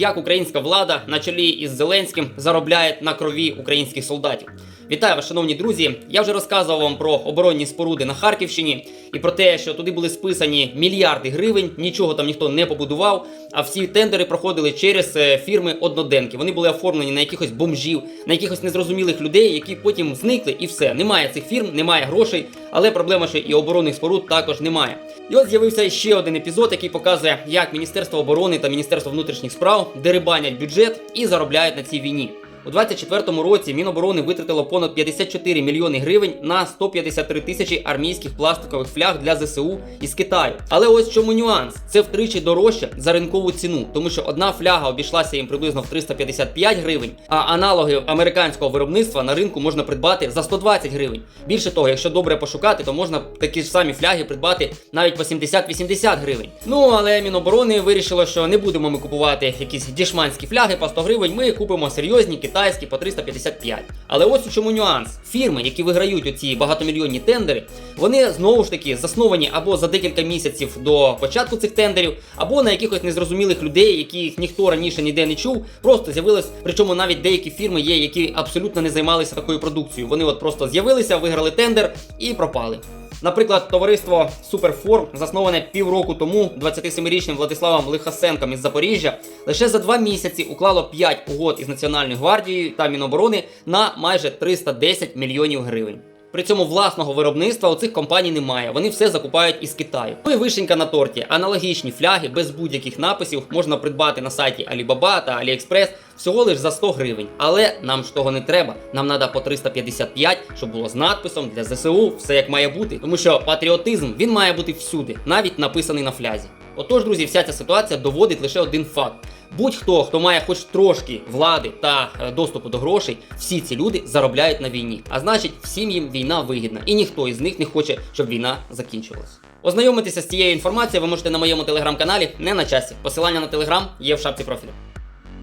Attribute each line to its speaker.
Speaker 1: як українська влада на чолі із Зеленським заробляє на крові українських солдатів. Вітаю вас, шановні друзі. Я вже розказував вам про оборонні споруди на Харківщині і про те, що туди були списані мільярди гривень, нічого там ніхто не побудував. А всі тендери проходили через е, фірми одноденки. Вони були оформлені на якихось бомжів, на якихось незрозумілих людей, які потім зникли, і все. Немає цих фірм, немає грошей, але проблема, що і оборонних споруд також немає. І от з'явився ще один епізод, який показує, як Міністерство оборони та Міністерство внутрішніх справ дерибанять бюджет і заробляють на цій війні. У 24-му році Міноборони витратило понад 54 мільйони гривень на 153 тисячі армійських пластикових фляг для ЗСУ із Китаю. Але ось чому нюанс: це втричі дорожче за ринкову ціну, тому що одна фляга обійшлася їм приблизно в 355 гривень, а аналоги американського виробництва на ринку можна придбати за 120 гривень. Більше того, якщо добре пошукати, то можна такі ж самі фляги придбати навіть по 70-80 гривень. Ну але Міноборони вирішило, що не будемо ми купувати якісь дішманські фляги по 100 гривень. Ми купимо серйозні китайські по 355. Але ось у чому нюанс. Фірми, які виграють оці багатомільйонні тендери, вони знову ж таки засновані або за декілька місяців до початку цих тендерів, або на якихось незрозумілих людей, яких ніхто раніше ніде не чув. Просто з'явились. Причому навіть деякі фірми є, які абсолютно не займалися такою продукцією. Вони от просто з'явилися, виграли тендер і пропали. Наприклад, товариство Суперформ, засноване півроку тому 27-річним Владиславом Лихасенком із Запоріжжя, лише за два місяці уклало 5 угод із Національною гвардією та Міноборони на майже 310 мільйонів гривень. При цьому власного виробництва у цих компаній немає. Вони все закупають із Китаю. Ну і вишенька на торті. Аналогічні фляги без будь-яких написів можна придбати на сайті Alibaba та AliExpress всього лиш за 100 гривень. Але нам ж того не треба. Нам треба по 355, щоб було з надписом для ЗСУ, все як має бути. Тому що патріотизм він має бути всюди, навіть написаний на флязі. Отож, друзі, вся ця ситуація доводить лише один факт. Будь-хто, хто має хоч трошки влади та е, доступу до грошей, всі ці люди заробляють на війні. А значить, всім їм війна вигідна, і ніхто із них не хоче, щоб війна закінчилась. Ознайомитися з цією інформацією ви можете на моєму телеграм-каналі не на часі. Посилання на телеграм є в шапці профілю.